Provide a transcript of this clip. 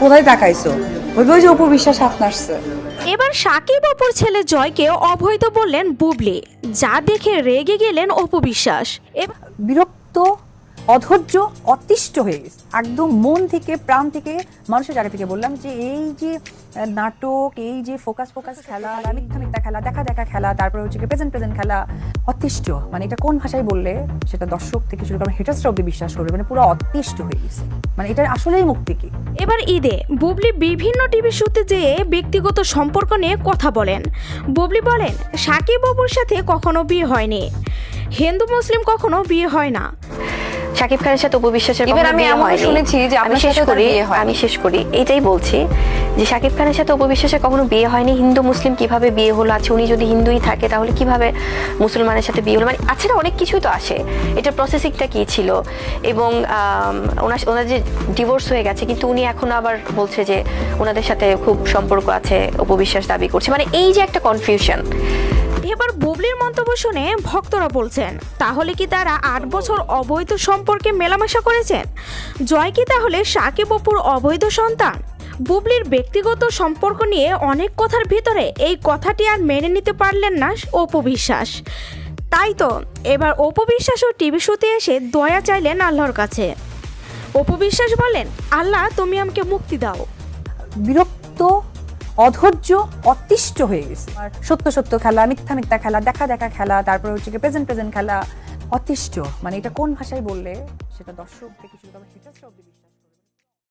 কোথায় তাকাইছো? বলবে যে অপু বিশ্বাস এবার সাকিব অপুর ছেলে জয়কে অবহিত বললেন বুবলি যা দেখে রেগে গেলেন অপু বিশ্বাস। এবার বিরক্ত অধৈর্য, অতিষ্ঠ হয়ে গেছে। একদম মন থেকে, প্রাণ থেকে, মানুষের জায়গা থেকে বললাম যে এই যে নাটক, এই যে ফোকাস ফোকাস খেলা, মিথ্যা মিথ্যা খেলা, দেখা দেখা খেলা, তারপরে হচ্ছে প্রেজেন্ট প্রেজেন্ট খেলা, অতিষ্ঠ। মানে এটা কোন ভাষায় বললে? সেটা দর্শক থেকে শুরু করে হেটার্সরা অব্দি বিশ্বাস করবে। মানে পুরো অতিষ্ঠ হয়ে গেছে। মানে এটার আসলেই মুক্তি কি? এবার ঈদে বুবলি বিভিন্ন টিভি শোতে যেয়ে ব্যক্তিগত সম্পর্ক নিয়ে কথা বলেন। বুবলি বলেন, সাকিব অপুর সাথে কখনো বিয়ে হয়নি। হিন্দু, মুসলিম কখনো বিয়ে হয় না। শাকিব খানের সাথে উপবিশ্বাসের কখনো আমি হয়নি। শুনেছি যে আমি শেষ করি আমি শেষ করি। এটাই বলছি যে শাকিব খানের সাথে উপবিশ্বাসের কখনো বিয়ে হয়নি। হিন্দু মুসলিম কীভাবে বিয়ে হলো? আছে উনি যদি হিন্দুই থাকে তাহলে কীভাবে মুসলমানের সাথে বিয়ে হলো? মানে আছে না অনেক কিছুই তো আসে। এটা প্রসেসিংটা কি ছিল? এবং ওনার ওনার যে ডিভোর্স হয়ে গেছে কিন্তু উনি এখন আবার বলছে যে ওনাদের সাথে খুব সম্পর্ক আছে উপবিশ্বাস দাবি করছে। মানে এই যে একটা কনফিউশন এবার বুবলির মন্তব্য শুনে ভক্তরা বলছেন, তাহলে কি তারা আট বছর অবৈধ সম্পর্কে মেলামেশা করেছেন? জয় কি তাহলে সাকিব অপুর অবৈধ সন্তান? বুবলির ব্যক্তিগত সম্পর্ক নিয়ে অনেক কথার ভিতরে এই কথাটি আর মেনে নিতে পারলেন না অপু বিশ্বাস। তাই তো, এবার অপু বিশ্বাসও টিভি শোতে এসে দয়া চাইলেন আল্লাহর কাছে। অপু বিশ্বাস বলেন, আল্লাহ, তুমি আমাকে মুক্তি দাও। বিরক্ত অধৈর্য, অতিষ্ঠ হয়ে গেছে। সত্য সত্য খেলা, মিথ্যা মিথ্যা খেলা, দেখা দেখা খেলা, তারপরে হচ্ছে কি প্রেজেন্ট প্রেজেন্ট খেলা, অতিষ্ঠ। মানে এটা কোন ভাষায় বললে? সেটা দর্শক থেকে শুরু করে